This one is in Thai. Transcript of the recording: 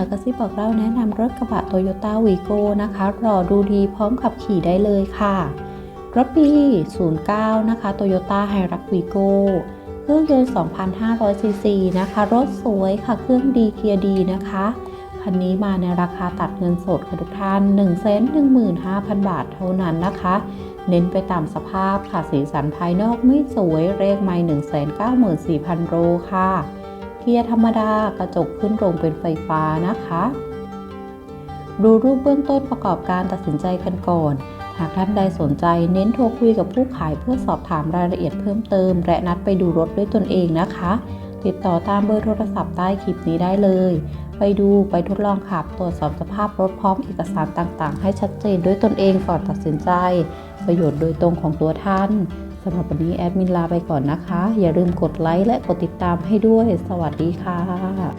ากระซิบบอกเล่าแนะนำรถกระบะโตโยต้าวีโก้นะคะ รอดูดีพร้อมขับขี่ได้เลยค่ะ รถปี 09 นะคะโตโยต้าไฮรักวีโก้เครื่องยนต์ 2,500 ซีซีนะคะ รถสวยค่ะ เครื่องดีเกียร์ดีนะคะ คันนี้มาในราคาตัดเงินสดค่ะทุกท่าน115,000 บาทเท่านั้นนะคะ เน้นไปตามสภาพค่ะ สีสันภายนอกไม่สวย เลขไม่194,000โลค่ะ เกียร์ธรรมดากระจกขึ้นลงเป็นไฟฟ้านะคะ ดูรูปเบื้องต้นประกอบการตัดสินใจกันก่อน หากท่านใดสนใจเน้นโทรคุยกับผู้ขายเพื่อสอบถามรายละเอียดเพิ่มเติม และนัดไปดูรถด้วยตนเองนะคะ ติดต่อตามเบอร์โทรศัพท์ใต้คลิปนี้ได้เลย ไปดูไปทดลองขับตรวจสอบสภาพรถพร้อมเอกสารต่างๆ ให้ชัดเจนด้วยตนเองก่อนตัดสินใจ ประโยชน์โดยตรงของตัวท่าน สำหรับวันนี้แอดมินลาไปก่อนนะคะ อย่าลืมกดไลค์และกดติดตามให้ด้วย สวัสดีค่ะ